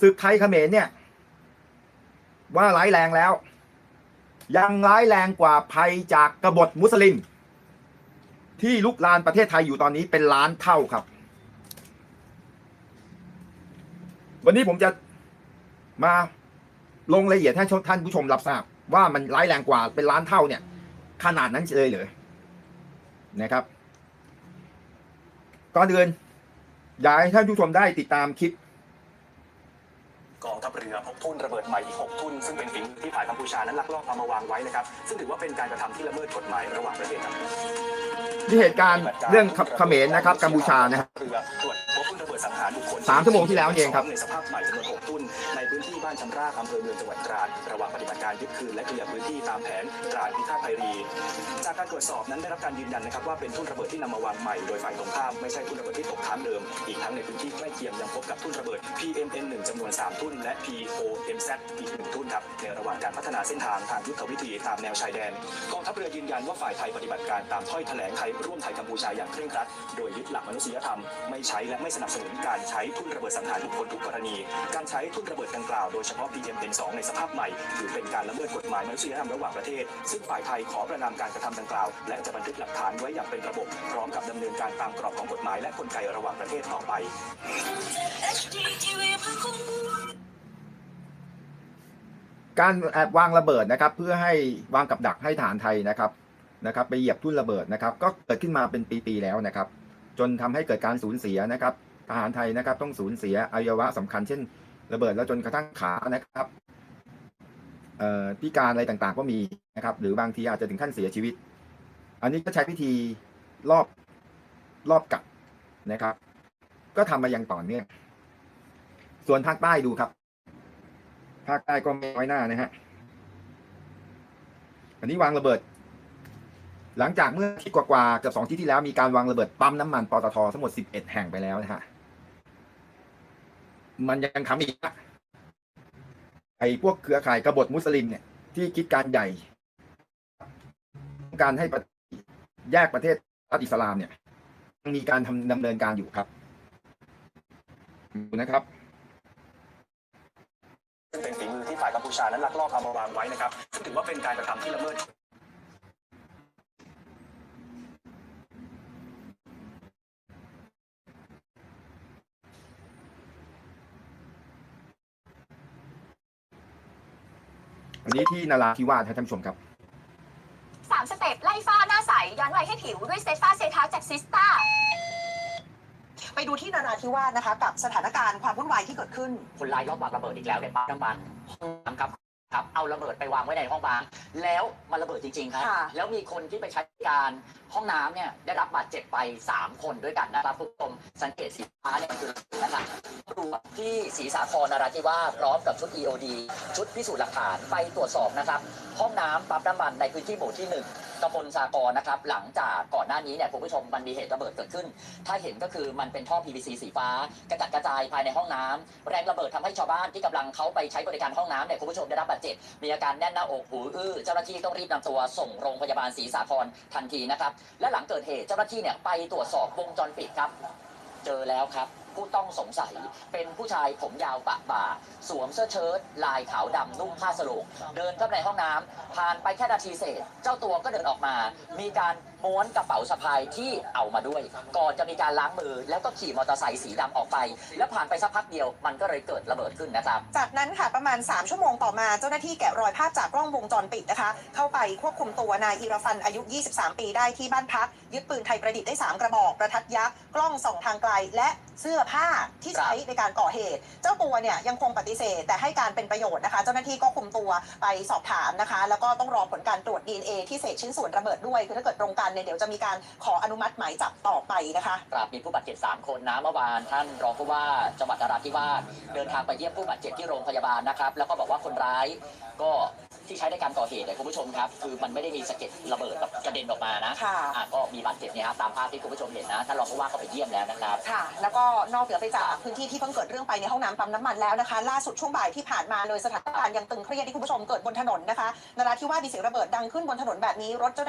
ศึกไทยเขมรเนี่ย ว่าร้ายแรงแล้ว ยังร้ายแรงกว่าภัยจากกบฏมุสลิม ที่ลุกลานประเทศไทยอยู่ตอนนี้เป็นล้านเท่าครับ วันนี้ผมจะมาลงรายละเอียดให้ท่านผู้ชมรับทราบ ว่ามันร้ายแรงกว่าเป็นล้านเท่าเนี่ย ขนาดนั้นเลยเหรอนะครับ ก่อนอื่นอยากให้ท่านผู้ชมได้ติดตามคลิป กองทัพเรือพบทุ่นระเบิดใหม่อีก 6 ทุ่น ซึ่งเป็นฝีมือที่ฝ่ายกัมพูชานั้นลักลอบเอามาวางไว้นะครับ ซึ่งถือว่าเป็นการกระทำที่ละเมิดกฎหมายระหว่างประเทศครับที่เหตุการณ์เรื่องเขมรนะครับกัมพูชานะครับเรือตรวจพบทุ่นระเบิดสังหารบุคคลสามชั่วโมงที่แล้วเองครับในสภาพใหม่จำนวน6ทุ่นในพื้นที่บ้านชำรากอำเภอเมืองจังหวัดตราดระหว่างปฏิบัติการยึดคืนและเคลียร์พื้นที่ตามแผนตราดพิฆาตไพรี จากการตรวจสอบนั้นได้รับการยืนยันนะครับว่าเป็นทุ่นระเบิดที่นำมาวางใหม่โดยฝ่ายตรงข้ามไม่ใช่ทุ่นระเบิดที่ตกค้างเดิม อีกทั้งในพื้นที่ใกล้เคียงยังพบกับทุ่นระเบิด PMN 1จำนวน3ทุ่นและ POMZ อีกหนึ่งทุ่นครับในระหว่างการพัฒนาเส้นทางทางยุทธวิธีตามแนวชายแดนกองทัพเรือยืนยันว่าฝ่ายไทยปฏิบัติการตามถ้อยแถลงไทยร่วมไทยกัมพูชาอย่างเคร่งครัด โดยยึดหลักมนุษยธรรมไม่ใช้และไม่สนับสนุนการใช้ทุ่นระเบิดสังหารบุคคลทุกกรณี การใช้ทุ่นระเบิดดังกล่าวโดยเฉพาะ PM2 ในสภาพใหม่ถือเป็นการละเมิดกฎหมายมนุษยธรรมระหว่างประเทศ ซึ่งฝ่ายไทยขอประนามการกระทำดังกล่าว และจะบันทึกหลักฐานไว้อย่างเป็นระบบ พร้อมกับดำเนินการตามกรอบของกฎหมายและกลไกระหว่างประเทศต่อไป การแอบวางระเบิดนะครับ เพื่อให้วางกับดักให้ฐานไทยนะครับนะครับ ไปเหยียบทุ่นระเบิดนะครับ ก็เกิดขึ้นมาเป็นปีๆแล้วนะครับ จนทำให้เกิดการสูญเสียนะครับทหารไทยนะครับ ต้องสูญเสียอวัยวะสำคัญเช่น ระเบิดแล้วจนกระทั่งขานะครับพิการอะไรต่างๆก็มีนะครับ หรือบางทีอาจจะถึงขั้นเสียชีวิต อันนี้ก็ใช้พิธีรอบรอบกัดนะครับ ก็ทำมาอย่างต่อเนื่องส่วนภาคใต้ดูครับ ภาคใต้ก็ไม่น้อยหน้านะฮะอันนี้วางระเบิด หลังจากเมื่อที่กว่าๆเกับสองที่ที่แล้วมีการวางระเบิดปั๊มน้ำมันปตททั้งหมด11แห่งไปแล้วนะฮะมันยังทำอีกนะไอ้พวกเครือข่ายกบฏมุสลิมเนี่ยที่คิดการใหญ่ต้องการให้ประแยกประเทศรัฐอิสลามเนี่ยมีการทำดำเนินการอยู่ครับดูนะครับ ซึ่งเป็น ฝีมือที่ฝ่ายกัมพูชานั้นลักลอบเอามาวางไว้นะครับซึ่งถือว่าเป็นการกระทำที่ละเมิดอันนี้ที่นาราธิวาสครับท่านผู้ชมครับสามสเต็ปไล่ฝ้าหน้าใสย้อนวัยให้ผิวด้วยเซตฟ้าเซทาจากซิสตา ไปดูที่นาราธิวาสนะคะ กับสถานการณ์ความวุ่นวายที่เกิดขึ้น คนร้ายรอบวางระเบิดอีกแล้วในปั๊มน้ำมันห้องน้ำครับครับ เอาระเบิดไปวางไว้ในห้องน้ำแล้วมันระเบิดจริงๆครับ ค่ะ แล้วมีคนที่ไปใช้ การห้องน้ำเนี่ยได้รับบาดเจ็บไป 3 คนด้วยกันนะครับผู้ชมสังเกตสีฟ้าเนี่ยคือนะครับตรวจที่ศรีสาครนราธิวาสพร้อมกับชุด EOD ชุดพิสูจน์หลักฐานไปตรวจสอบนะครับ ห้องน้ำปั๊มน้ำมันในพื้นที่หมู่ที่หนึ่งตำบลสากรนะครับ หลังจากก่อนหน้านี้เนี่ยคุณผู้ชมมันมีเหตุระเบิดเกิดขึ้น ถ้าเห็นก็คือมันเป็นท่อ PVC สีฟ้ากระจัดกระจายภายในห้องน้ำแรงระเบิดทำให้ชาวบ้านที่กำลังเขาไปใช้บริการห้องน้ำเนี่ยคุณผู้ชมได้รับบาดเจ็บมีอาการแน่นหน้าอกหูอื้อเจ้าหน้าที่ต้องรีบนำตัวส่งโรงพยาบาลศรีสาครทันทีนะครับ และหลังเกิดเหตุเจ้าหน้าที่เนี่ยไปตรวจสอบวงจรปิดครับ เจอแล้วครับ ผู้ต้องสงสัยเป็นผู้ชายผมยาวปะบ่า สวมเสื้อเชิ้ตลายขาวดำนุ่งผ้าสโลงเดินเข้าไปในห้องน้ำผ่านไปแค่นาทีเศษ เจ้าตัวก็เดินออกมา มีการม้วนกระเป๋าสะพายที่เอามาด้วย ก่อนจะมีการล้างมือ แล้วก็ขี่มอเตอร์ไซค์สีดำออกไป แล้วผ่านไปสักพักเดียวมันก็เลยเกิดระเบิดขึ้นนะครับ จากนั้นค่ะประมาณ 3 ชั่วโมงต่อมาเจ้าหน้าที่แกะรอยภาพจากกล้องวงจรปิดนะคะ เข้าไปควบคุมตัวนายอิรฟันอายุ 23 ปีได้ที่บ้านพัก ยึดปืนไทยประดิษฐ์ได้ 3 กระบอก ประทัดยักษ์กล้องส่องทางไกล และเสื้อผ้าที่ใช้ในการก่อเหตุ เจ้าตัวเนี่ยยังคงปฏิเสธแต่ให้การเป็นประโยชน์นะคะ เจ้าหน้าที่ก็คุมตัวไปสอบถามนะคะ แล้วก็ต้องรอผลการตรวจ DNA ที่เศษชิ้นส่วนระเบิดด้วยคือถ้าเกิดตรงกันเนี่ยเดี๋ยวจะมีการขออนุมัติหมายจับต่อไปนะคะครับมีผู้บาดเจ็บ3คนนะเมื่อวานท่านรองผู้ว่าจังหวัดนราธิวาสเดินทางไปเยี่ยมผู้บาดเจ็บที่โรงพยาบาลนะครับ แล้วก็บอกว่าคนร้ายก็ที่ใช้ในการก่อเหตุเนี่ยคุณผู้ชมครับ คือมันไม่ได้มีสะเก็ดระเบิดแบบกระเด็นออกมานะค่ะ อะก็มีบาดเจ็บเนี่ยครับตามภาพที่คุณผู้ชมเห็นนะท่านรองผู้ว่าก็ไปเยี่ยมแล้วนะครับ ค่ะ แล้วก็นอกเหนือไปจากพื้นที่ที่เพิ่งเกิดเรื่องไปในห้องน้ำปั๊มน้ำมันแล้วนะคะ ล่าสุดช่วงบ่ายที่ผ่านมาเลยสถานการณ์ยังตึงเครียดที่คุณผู้ชมเกิดบนถนนนะคะนราธิวาสมีเสียงระเบิดดังขึ้นบนถนนแบบนี้รถเจ้าหน้าที่